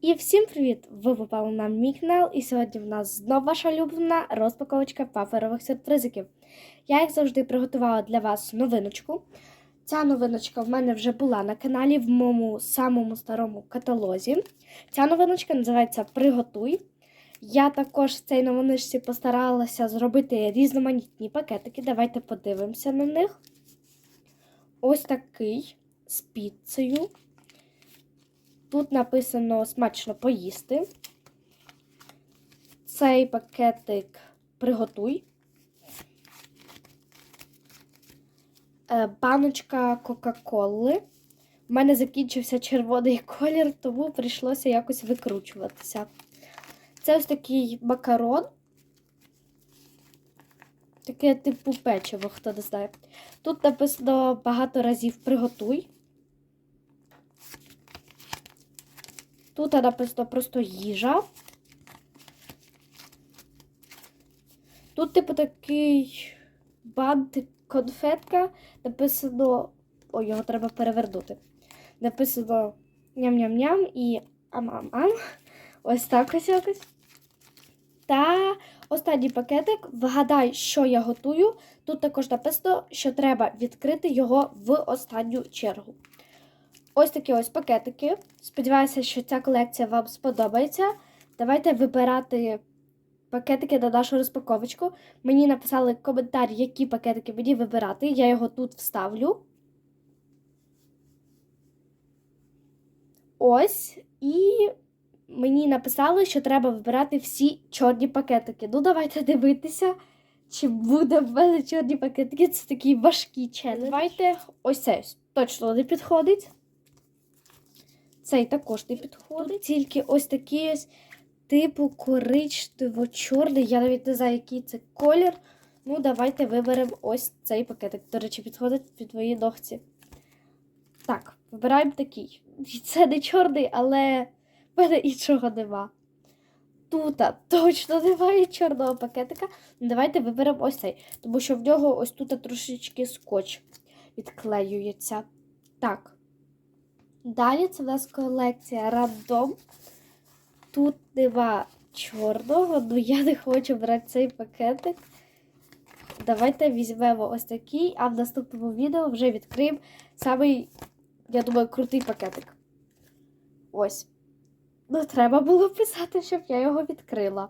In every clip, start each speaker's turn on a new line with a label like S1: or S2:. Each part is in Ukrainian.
S1: І всім привіт! Ви попали на мій канал, і сьогодні в нас знову ваша улюблена розпаковочка паперових сюрпризиків. Я, як завжди, приготувала для вас новиночку. Ця новиночка в мене вже була на каналі в моєму самому старому каталозі. Ця новиночка називається Приготуй. Я також в цій новиночці постаралася зробити різноманітні пакетики. Давайте подивимося на них. Ось такий з піцею. Тут написано смачно поїсти. Цей пакетик приготуй. Е, Баночка Кока-Коли. У мене закінчився червоний колір, тому прийшлося якось викручуватися. Це ось такий макарон. Таке типу печиво, хто не знає. Тут написано багато разів приготуй. Тут написано просто їжа. Тут, типу, такий бант, конфетка. Написано. Ой, його треба перевернути. Написано ням-ням-ням і ам-ам-ам. Ось так ось якось. Та останній пакетик. Вгадай, що я готую. Тут також написано, що треба відкрити його в останню чергу. Ось такі ось пакетики. Сподіваюся, що ця колекція вам сподобається. Давайте вибирати пакетики на нашу розпаковочку. Мені написали коментар, які пакетики мені вибирати. Я його тут вставлю. Ось. І мені написали, що треба вибирати всі чорні пакетики. Ну, давайте дивитися, чи буде в мене чорні пакетики. Це такий важкий челендж. Давайте ось цей точно не підходить. Цей також не підходить. Тільки ось такий ось типу коричнево-чорний. Я навіть не знаю, який це колір. Ну, давайте виберемо ось цей пакетик. До речі, підходить під твої ногці. Так, вибираємо такий. Це не чорний, але в мене іншого нема. Тут точно немає чорного пакетика. Давайте виберемо ось цей. Тому що в нього ось тут трошечки скотч відклеюється. Так. Далі це в нас колекція рандом. Тут нема чорного, але я не хочу брати цей пакетик. Давайте візьмемо ось такий, а в наступному відео вже відкриємо самий, я думаю, крутий пакетик. Ось. Ну, треба було писати, щоб я його відкрила.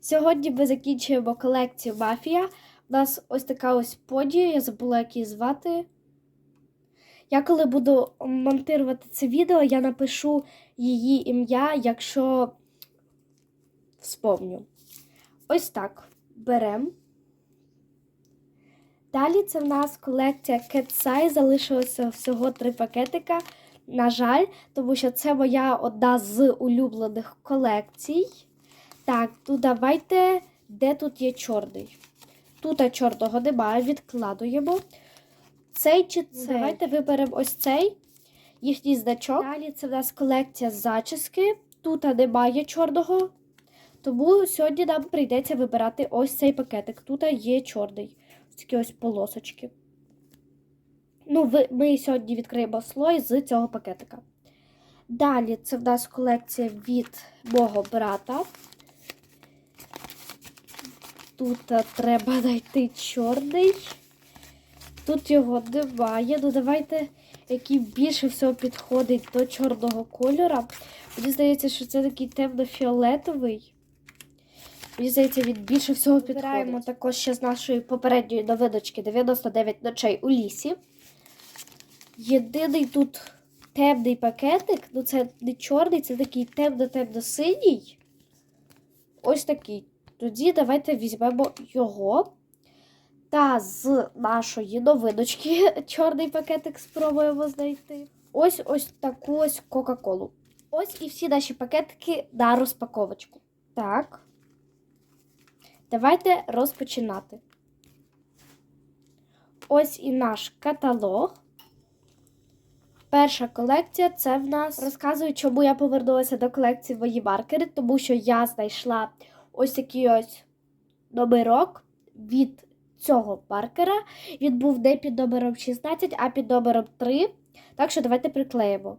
S1: Сьогодні ми закінчуємо колекцію Мафія. У нас ось така ось подія, я забула, як її звати. Я коли буду монтувати це відео, я напишу її ім'я, якщо вспомню. Ось так беремо. Далі це в нас колекція Cat Size. Залишилося всього три пакетика. На жаль, тому що це моя одна з улюблених колекцій. Так, тут давайте, де тут є чорний? Тут чорного немає, відкладуємо. Цей чи цей? Давайте виберемо ось цей їхній значок. Далі це в нас колекція зачіски. Тут немає чорного. Тому сьогодні нам прийдеться вибирати ось цей пакетик. Тут є чорний. Ось такі ось полосочки. Ну, ми сьогодні відкриємо слой з цього пакетика. Далі це в нас колекція від мого брата. Тут треба знайти чорний. Тут його немає. Ну, давайте, який більше всього підходить до чорного кольора. Мені здається, що це такий темно-фіолетовий. Мені здається, він більше всього підходить. Вибираємо також ще з нашої попередньої новиночки 99 ночей у лісі. Єдиний тут темний пакетик, ну це не чорний, це такий темно-темно-синій. Ось такий. Тоді давайте візьмемо його. Та з нашої новиночки чорний пакетик спробуємо знайти. Ось ось таку ось Кока-Колу. Ось і всі наші пакетики на розпаковочку. Так. Давайте розпочинати. Ось і наш каталог. Перша колекція це в нас розказую, чому я повернулася до колекції мої маркери, тому що я знайшла ось такий ось номерок від цього маркера. Він був не під номером 16, а під номером 3. Так що давайте приклеїмо.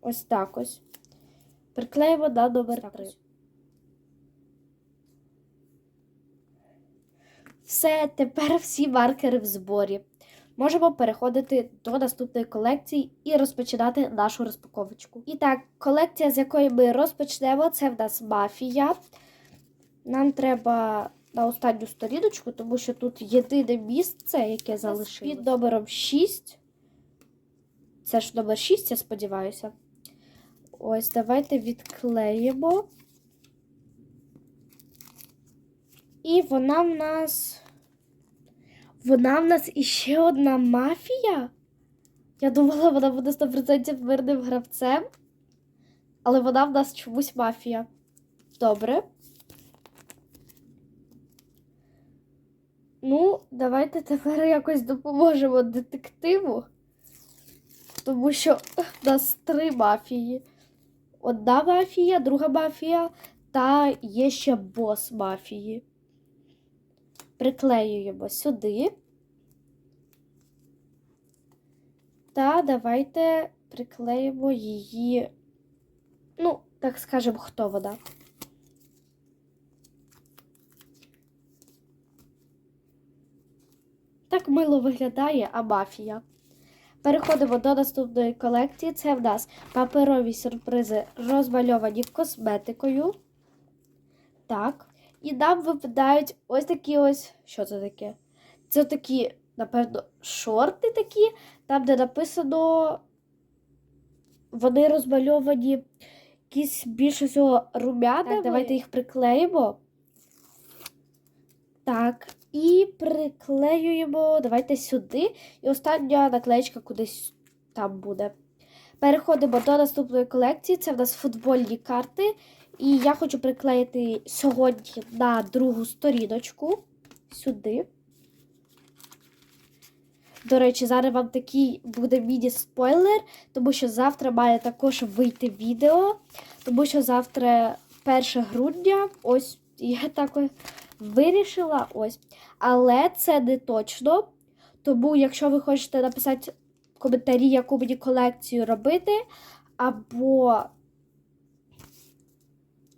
S1: Ось так ось. Приклеїмо на номер 3. Все, тепер всі маркери в зборі. Можемо переходити до наступної колекції і розпочинати нашу розпаковочку. І так, колекція, з якої ми розпочнемо, це в нас мафія. Нам треба на останню сторіночку, тому що тут єдине місце, яке залишилось. Під номером 6. Це ж номер 6, я сподіваюся. Ось, давайте відклеїмо. І вона в нас. Вона в нас іще одна мафія. Я думала, вона буде 100% мирним гравцем. Але вона в нас чомусь мафія. Добре. Ну, давайте тепер якось допоможемо детективу. Тому що в нас три мафії. Одна мафія, друга мафія та є ще бос мафії. Приклеюємо сюди. Та давайте приклеїмо її. Ну, так скажемо, хто вона. Так мило виглядає, а мафія. Переходимо до наступної колекції. Це в нас паперові сюрпризи, розмальовані косметикою. Так. І нам випадають ось такі ось. Що це таке? Це такі, напевно, шорти такі, там, де написано. Вони розмальовані якісь більше всього румяними. Так, давайте їх приклеїмо. Так, і приклеюємо. Давайте сюди. І остання наклеєчка кудись там буде. Переходимо до наступної колекції. Це в нас футбольні карти. І я хочу приклеїти сьогодні на другу сторіночку. Сюди. До речі, зараз вам такий буде міні-спойлер, тому що завтра має також вийти відео, тому що завтра 1 грудня, ось я так ось вирішила ось. Але це не точно. Тому, якщо ви хочете написати в коментарі, яку мені колекцію робити, або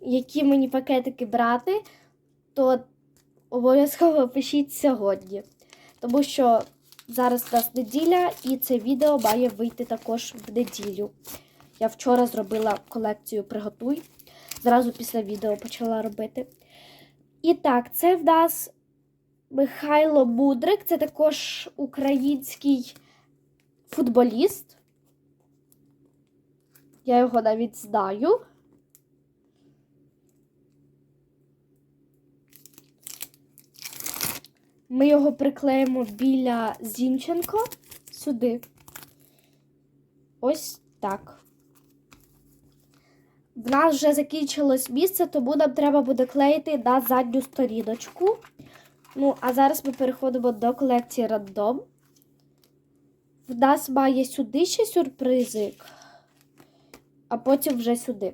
S1: які мені пакетики брати, то обов'язково пишіть сьогодні. Тому що зараз у нас неділя, і це відео має вийти також в неділю. Я вчора зробила колекцію Приготуй. Зразу після відео почала робити. І так, це в нас Михайло Мудрик, це також український футболіст. Я його навіть знаю. Ми його приклеїмо біля Зінченко сюди. Ось так. В нас вже закінчилось місце, тому нам треба буде клеїти на задню сторіночку. Ну, а зараз ми переходимо до колекції рандом. В нас має сюди ще сюрпризик, а потім вже сюди.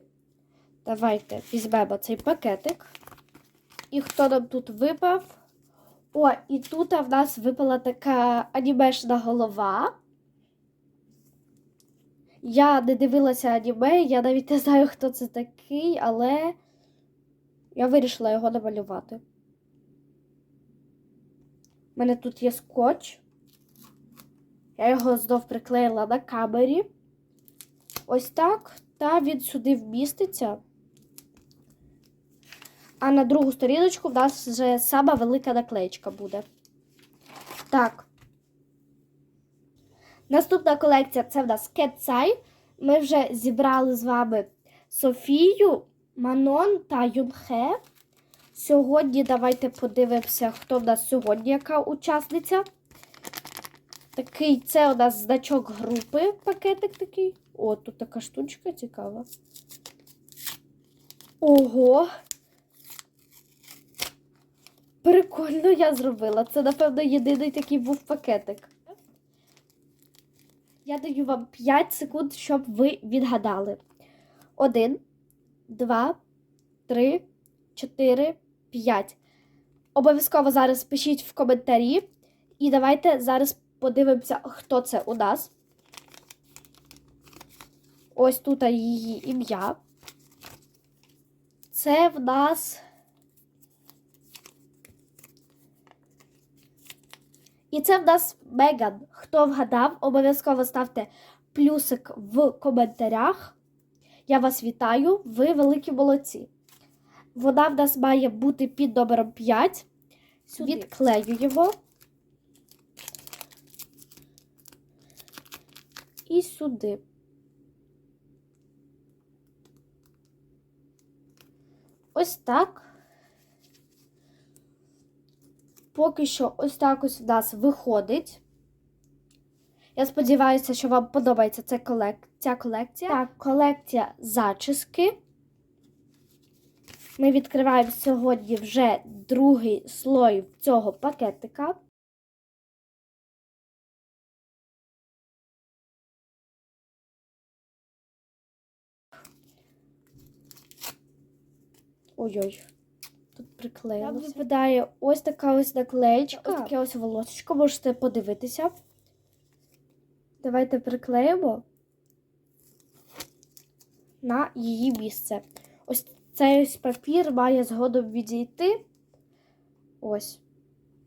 S1: Давайте візьмемо цей пакетик. І хто нам тут випав? О, і тут в нас випала така анімешна голова. Я не дивилася аніме, я навіть не знаю, хто це такий, але я вирішила його намалювати. У мене тут є скотч. Я його знов приклеїла на камері. Ось так. Та він сюди вміститься. А на другу сторіночку в нас вже сама велика наклеєчка буде. Так. Наступна колекція це в нас Кетсай. Ми вже зібрали з вами Софію, Манон та Юнхе. Сьогодні давайте подивимося, хто в нас сьогодні, яка учасниця. Такий це у нас значок групи, пакетик такий. О, тут така штучка цікава. Ого! Прикольно я зробила. Це, напевно, єдиний такий був пакетик. Я даю вам 5 секунд, щоб ви відгадали. Один, два, три, чотири, п'ять. Обов'язково зараз пишіть в коментарі. І давайте зараз подивимося, хто це у нас. Ось тут її ім'я. Це в нас. І це в нас Меган. Хто вгадав, обов'язково ставте плюсик в коментарях. Я вас вітаю, ви великі молодці. Вона в нас має бути під номером 5.
S2: Сюди.
S1: Відклеюємо. І сюди. Ось так. Поки що ось так ось в нас виходить. Я сподіваюся, що вам подобається ця, колек... ця колекція. Так, колекція зачіски. Ми відкриваємо сьогодні вже другий слой цього пакетика. Ой-ой. Тут приклеїлося. Нам випадає ось така ось наклеєчка. Ось таке ось волосечко, можете подивитися. Давайте приклеїмо на її місце. Ось цей ось папір має згодом відійти. Ось.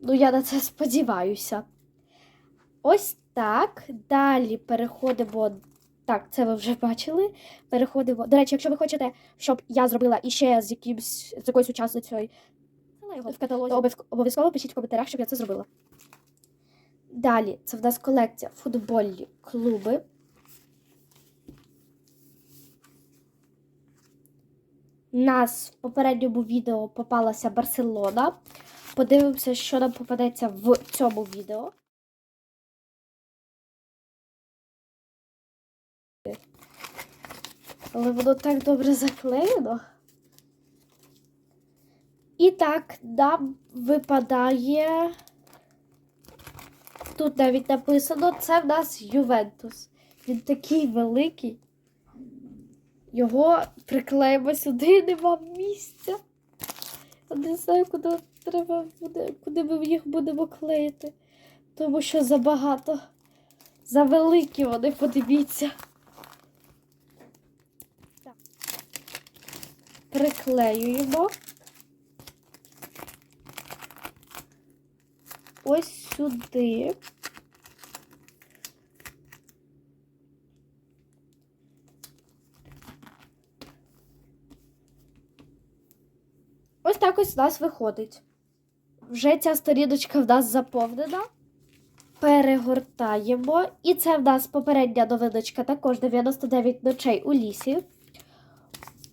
S1: Ну, я на це сподіваюся. Ось так. Далі переходимо. Так, це ви вже бачили. Переходимо. До речі, якщо ви хочете, щоб я зробила іще з якимсь з якоюсь учасницею в каталозі, то обов'язково пишіть в коментарях, щоб я це зробила. Далі, це в нас колекція футбольні клуби. У нас в попередньому відео попалася Барселона. Подивимося, що нам попадеться в цьому відео. Але воно так добре заклеєно. І так, нам випадає. Тут навіть написано, це в нас Ювентус. Він такий великий. Його приклеїмо сюди, нема місця. Я не знаю, куди треба буде, куди ми їх будемо клеїти. Тому що забагато. Завеликі вони, подивіться. Приклеюємо. Ось сюди. Ось так ось у нас виходить. Вже ця сторіночка в нас заповнена. Перегортаємо. І це в нас попередня новиночка, також 99 ночей у лісі.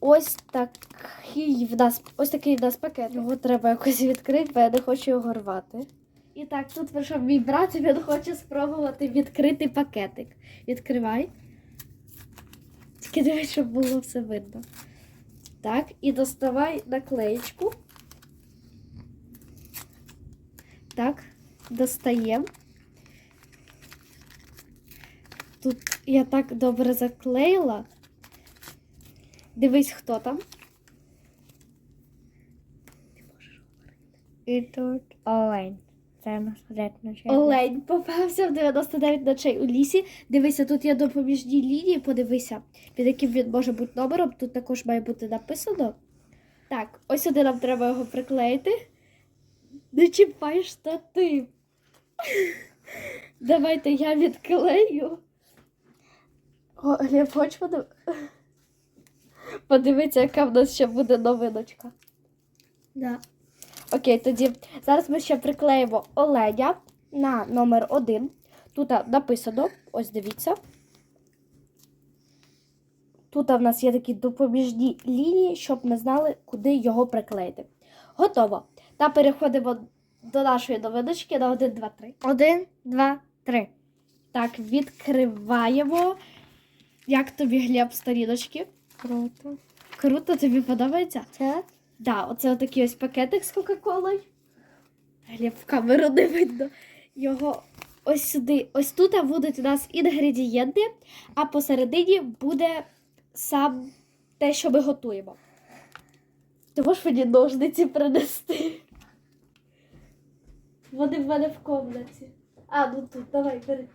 S1: Ось такий в нас, ось такий в нас пакет. Його треба якось відкрити, бо я не хочу його рвати. І так, тут прийшов мій брат, і він хоче спробувати відкрити пакетик. Відкривай. Тільки дивись, щоб було все видно. Так, і доставай наклеєчку. Так, достаємо. Тут я так добре заклеїла. Дивись, хто там.
S2: І тут олень. Це насадетно ще.
S1: Олень попався в 99 ночей у лісі. Дивися, тут є допоміжні лінії, подивися, під яким він може бути номером. Тут також має бути написано. Так, ось сюди нам треба його приклеїти. Не чіпай штатив. Давайте я відклею. О, хоч подив... подивитися, яка в нас ще буде новиночка.
S2: Да.
S1: Окей, тоді зараз ми ще приклеїмо оленя на номер один. Тут написано, ось дивіться. Тут в нас є такі допоміжні лінії, щоб ми знали, куди його приклеїти. Готово. Та переходимо до нашої новиночки на 1, 2, 3.
S2: Один, два, три.
S1: Так, відкриваємо. Як тобі Глеб сторіночки?
S2: Круто.
S1: Круто, тобі подобається?
S2: Це
S1: Да, оце отакий ось пакетик з Кока-Колою. Глеб в камеру не видно. Його ось сюди. Ось тут будуть у нас інгредієнти, а посередині буде сам те, що ми готуємо. Ти можеш мені ножниці принести? Вони в мене в комнаті. А, ну тут, давай, бери.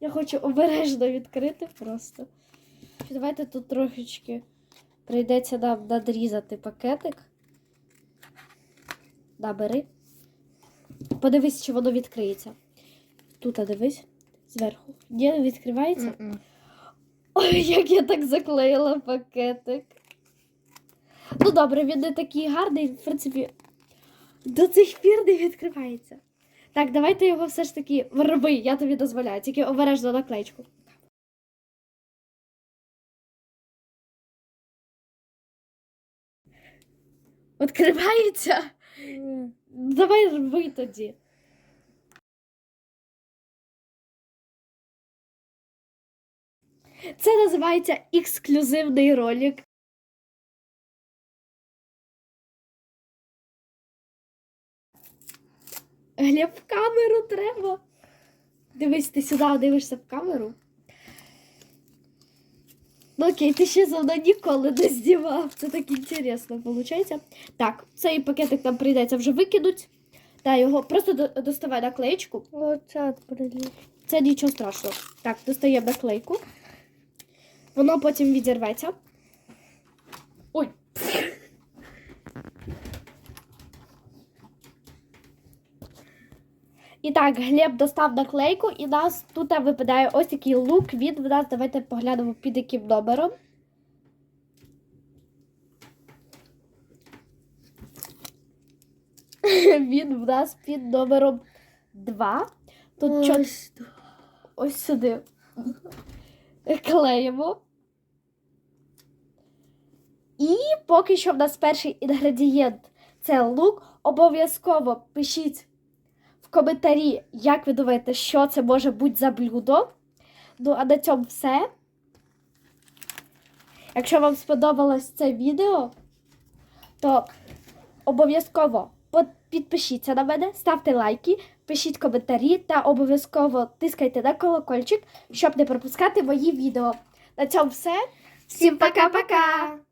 S1: Я хочу обережно відкрити просто. Давайте тут трошечки прийдеться надрізати пакетик. Да, бери. Подивись, чи воно відкриється. Тут а дивись, зверху. Ні, відкривається.
S2: М-м.
S1: Ой, як я так заклеїла пакетик. Ну добре, він не такий гарний, в принципі, до цих пір не відкривається. Так, давайте його все ж таки роби, я тобі дозволяю, тільки обережно наклеечку. Відкривається? Давай роби тоді. Це називається ексклюзивний ролик. Глеб, в камеру треба. Дивись, ти сюди дивишся в камеру. Ну окей, ти ще за мною ніколи не здівав. Це так інтересно, виходить. Так, цей пакетик нам прийдеться вже викинуть. Та його просто доставай наклеєчку.
S2: Оце приліт.
S1: Це нічого страшного. Так, достаємо наклейку. Воно потім відірветься. Ой. І так, Глеб достав наклейку, і нас тут випадає ось такий лук від в нас. Давайте поглянемо під яким номером. Він в нас під номером 2. Тут.
S2: Ось тут.
S1: ось сюди клеїмо. І поки що в нас перший інгредієнт це лук. Обов'язково пишіть коментарі, як ви думаєте, що це може бути за блюдо. Ну, а на цьому все. Якщо вам сподобалось це відео, то обов'язково підпишіться на мене, ставте лайки, пишіть коментарі та обов'язково тискайте на колокольчик, щоб не пропускати мої відео. На цьому все. Всім пока-пока!